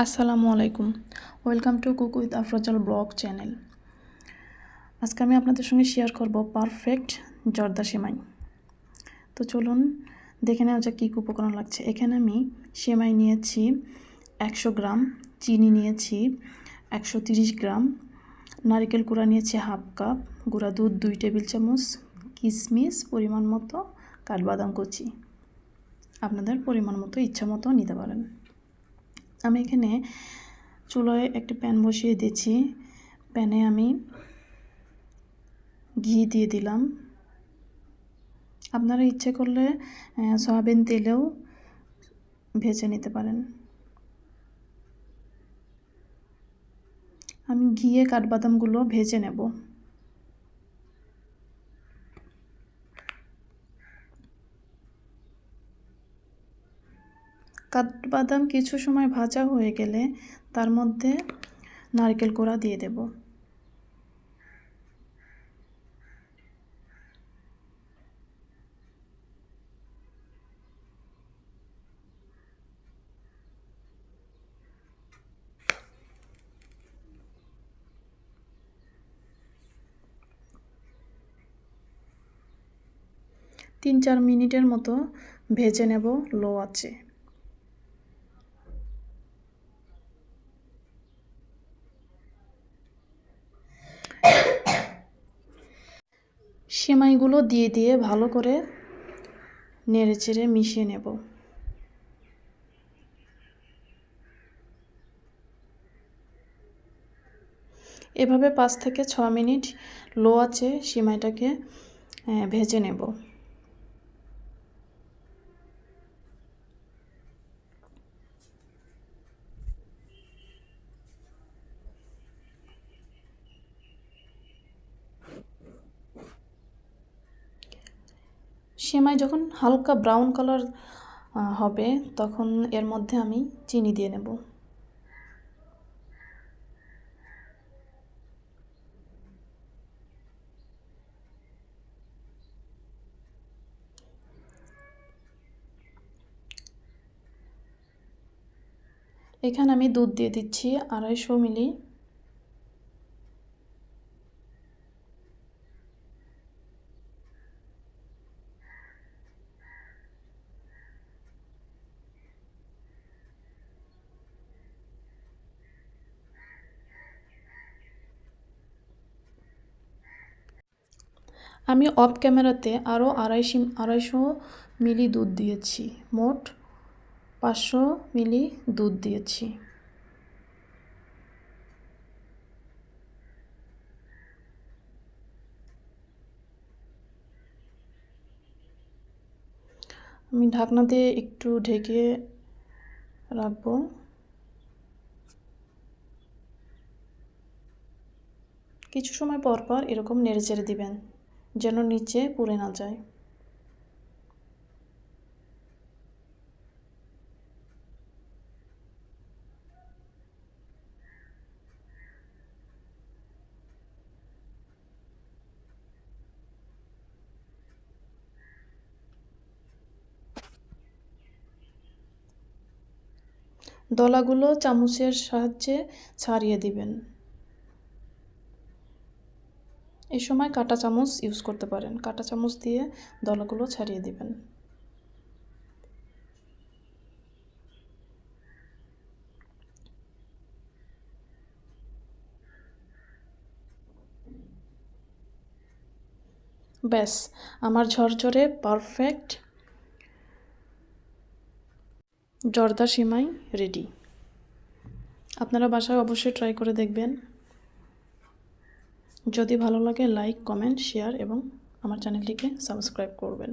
আসসালামু আলাইকুম। Welcome to cook with Afrozal blog channel. আজকে আমি আপনাদের সঙ্গে শেয়ার করব পারফেক্ট জর্দা সেমাই। তো চলুন দেখে নেওয়া যাক কী কী উপকরণ লাগছে। এখানে আমি সেমাই নিয়েছি একশো গ্রাম, চিনি নিয়েছি একশো তিরিশ গ্রাম, নারিকেল কুড়া নিয়েছি হাফ কাপ, গুঁড়া দুধ দুই টেবিল চামচ কিশমিশ পরিমাণ মতো কাঠবাদাম কুচি। আপনাদের পরিমাণ মতো ইচ্ছা মতো নিতে পারেন। আমি এখানে চুলোয় একটা প্যান বসিয়ে দিয়েছি। প্যানে আমি ঘি দিয়ে দিলাম। আপনারা ইচ্ছে করলে সয়াবিন তেলেও ভেজে নিতে পারেন। আমি ঘিয়ে কাঠবাদামগুলো ভেজে নেব। কাঠবাদাম কিছু সময় ভাজা হয়ে গেলে তার মধ্যে নারকেল কোড়া দিয়ে দেব। তিন চার মিনিটের মতো ভেজে নেব লো আছে সেমাইগুলো দিয়ে দিয়ে ভালো করে নেড়ে চেড়ে মিশিয়ে নেব। এভাবে পাঁচ থেকে ছ মিনিট লো আছে সিমাইটাকে ভেজে নেব। সেমাই যখন হালকা ব্রাউন কালার হবে, তখন এর মধ্যে আমি চিনি দিয়ে নেব। এখানে আমি দুধ দিয়ে দিচ্ছি আড়াইশো মিলি আমি অফ ক্যামেরাতে আরও আড়াইশি, আড়াইশো মিলি দুধ দিয়েছি। মোট পাঁচশো মিলি দুধ দিয়েছি। আমি ঢাকনা দিয়ে একটু ঢেকে রাখব। কিছু সময় পর পর এরকম নেড়ে চেড়ে দিবেন। যেন নিচে পুড়ে না যায়। দলাগুলো চামচের সাহায্যে ছাড়িয়ে দিবেন। এই সময় কাটা চামচ ইউজ করতে পারেন। কাটা চামচ দিয়ে দলাগুলো ছাড়িয়ে দিবেন। ব্যাস, আমার ঝরঝরে পারফেক্ট জর্দা সিমাই রেডি আপনারা বাসায় অবশ্যই ট্রাই করে দেখবেন। যদি ভালো লাগে লাইক কমেন্ট শেয়ার এবং আমার চ্যানেলটিকে সাবস্ক্রাইব করবেন।